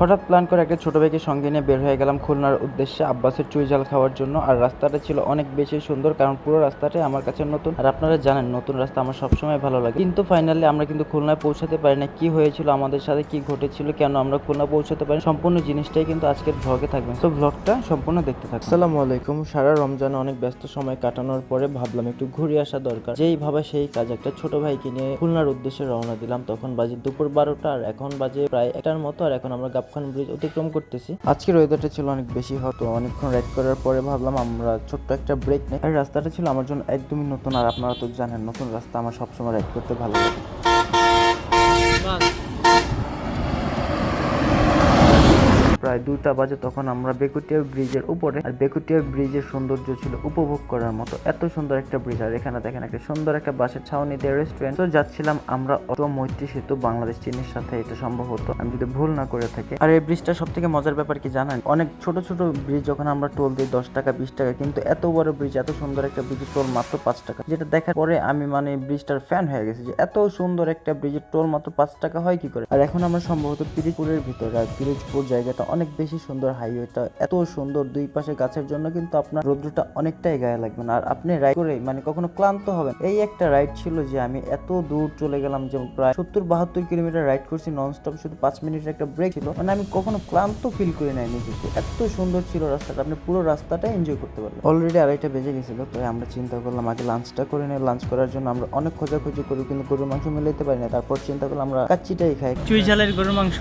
হঠাৎ প্ল্যান করে একটা ছোট ভাইকে সঙ্গে নিয়ে বের হয়ে গেলাম খুলনার উদ্দেশ্যে আব্বাসের চুই জাল খাওয়ার জন্য। আর রাস্তাটা ছিল অনেক বেশি সুন্দর, কারণ পুরো রাস্তাটাই আমার কাছে নতুন। আর আপনারা জানেন, নতুন রাস্তা আমার সবসময় ভালো লাগে। কিন্তু ফাইনালি আমরা কিন্তু খুলনায় পৌঁছাতে পারি না কি হয়েছিল, আমাদের সাথে কি ঘটেছিল, কেন আমরা খুলনা পৌঁছাতে পারি সম্পূর্ণ জিনিসটাই কিন্তু আজকের ভ্লগে থাকবে। তো ভ্লগটা সম্পূর্ণ দেখতে থাকবে আসসালামু আলাইকুম। সারা রমজানে অনেক ব্যস্ত সময় কাটানোর পরে ভাবলাম একটু ঘুরে আসা দরকার। যেই ভাবে সেই কাজ একটা ছোট ভাইকে নিয়ে খুলনার উদ্দেশ্যে রওনা দিলাম, তখন বাজে দুপুর বারোটা, আর এখন বাজে প্রায় একটার মতো, আর এখন আমরা গাবখান ব্রিজ অতিক্রম করতেছি। আজকের ওয়েদারটা ছিল অনেক বেশি হতো। অনেকক্ষণ রাইড করার পরে ভাবলাম আমরা ছোট্ট একটা ব্রেক নেই। আর রাস্তাটা ছিল আমার জন্য একদমই নতুন। আর আপনারা তো জানেন, নতুন রাস্তা আমার সবসময় রাইড করতে ভালো লাগে। প্রায় দুইটা বাজে তখন আমরা বেকুটিয়া ব্রিজের উপরে, আর বেকুটিয়া ব্রিজের সৌন্দর্য ছিল উপভোগ করার মতো। এত সুন্দর একটা ব্রিজ আর এখানে দেখেন একটা সুন্দর একটা বাসের ছাউনিতে রেস্টুরেন্ট তো যাচ্ছিলাম আমরা অত মৈত্রী সেতু, বাংলাদেশ চীনের সাথে এটা সম্ভব হতো আমি যদি ভুল না করে থাকি। আর এই ব্রিজটা সব থেকে মজার ব্যাপার কি জানেন? অনেক ছোট ছোট ব্রিজ যখন আমরা টোল দিই দশ টাকা, বিশ টাকা, কিন্তু এত বড় ব্রিজ এত সুন্দর একটা ব্রিজের টোল মাত্র পাঁচ টাকা। যেটা দেখার পরে আমি মানে ব্রিজটার ফ্যান হয়ে গেছি যে এত সুন্দর একটা ব্রিজের টোল মাত্র পাঁচ টাকা হয় কি করে? আর এখন আমরা সম্ভবত পিরিজপুরের ভিতরে, আর পিরিজপুর জায়গাটা অনেক বেশি সুন্দর হাইওয়েটা। এত সুন্দর দুই পাশে গাছের জন্য কিন্তু আপনার রোদ্রটা অনেকটাই গায়ে লাগবে না। আর আপনি রাইড করে মানে কখনো ক্লান্ত হবেন। এই একটা রাইড ছিল যে আমি এত দূর চলে গেলাম যে প্রায় সত্তর বাহাত্তর কিলোমিটার রাইড করছি নন স্টপ শুধু পাঁচ মিনিটের একটা ব্রেক ছিল। মানে আমি কখনো ক্লান্ত ফিল করি নাই নিজেকে। এত সুন্দর ছিল রাস্তাটা। আপনি পুরো রাস্তাটা এনজয় করতে পারবেন। অলরেডি আড়াইটা বেজে গেছিল তো আমরা চিন্তা করলাম, আগে লাঞ্চটা করে নিই লাঞ্চ করার জন্য আমরা অনেক খোঁজাখুঁজি করি, কিন্তু গরুর মাংস মিলাইতে পারি না। তারপর চিন্তা করলাম আমরা কাচ্চিটাই খাই। চুই ঝালের গরুর মাংস।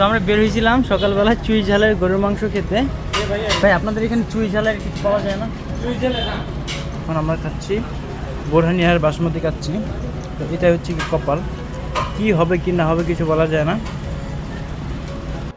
তো আমরা বের হয়েছিলাম সকালবেলা চুই ঝালের গরুর মাংস খেতে। ভাই আপনাদের এখানে চুই ঝালের কিছু পাওয়া যায় না? এখন আমরা খাচ্ছি বোরহানিয়ার বাসমতি খাচ্ছি। তো এটাই হচ্ছে কি কপাল। কি হবে কি না হবে কিছু বলা যায় না।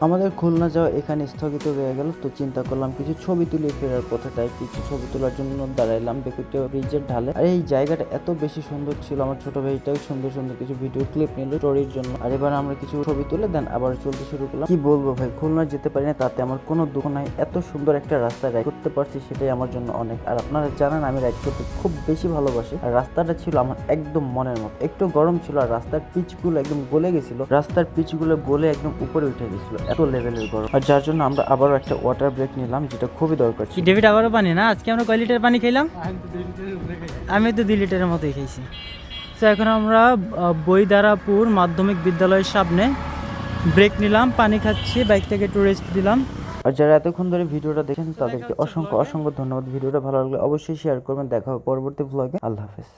আমাদের খুলনা যাওয়া এখানে স্থগিত রয়ে গেল, তো চিন্তা করলাম কিছু ছবি তুলে ফেরার পথে তাই কিছু ছবি তোলার জন্য দাঁড়াইলাম বেকুটিয়া ব্রিজের ঢালে। আর এই জায়গাটা এত বেশি সুন্দর ছিল, আমার ছোট ভাইটাও সুন্দর সুন্দর কিছু ভিডিও ক্লিপ নিল স্টোরির জন্য। আর এবার আমরা কিছু ছবি তুলে দেন আবার চলতে শুরু করলাম। কি বলব ভাই, খুলনা যেতে পারি না, তাতে আমার কোনো দুঃখ নাই। এত সুন্দর একটা রাস্তা রাইড করতে পারছি, সেটাই আমার জন্য অনেক। আর আপনারা জানেন, আমি রাইড করতে খুব বেশি ভালোবাসি। আর রাস্তাটা ছিল আমার একদম মনের মতো। একটু গরম ছিল, আর রাস্তার পিচগুলো একদম গলে গেছিল। রাস্তার পিচগুলো গলে একদম উপরে উঠে গেছিল। এত লেভেলের গরম। আর যার জন্য আমরা আবারও একটা ওয়াটার ব্রেক নিলাম যেটা খুবই দরকার ছিল। ডেভিড আবারও পানি না? আজকে আমরা কয় লিটার পানি খেলাম আমি তো দুই লিটারের মতোই খেয়েছি তো এখন আমরা বইদারাপুর মাধ্যমিক বিদ্যালয়ের সামনে ব্রেক নিলাম পানি খাচ্ছি বাইক থেকে একটু রেস্ট দিলাম। আর যারা এতক্ষণ ধরে ভিডিওটা দেখেন তাদেরকে অসংখ্য অসংখ্য ধন্যবাদ। ভিডিওটা ভালো লাগলে অবশ্যই শেয়ার করবেন। দেখা হবে পরবর্তী ভ্লগে আল্লাহ হাফেজ।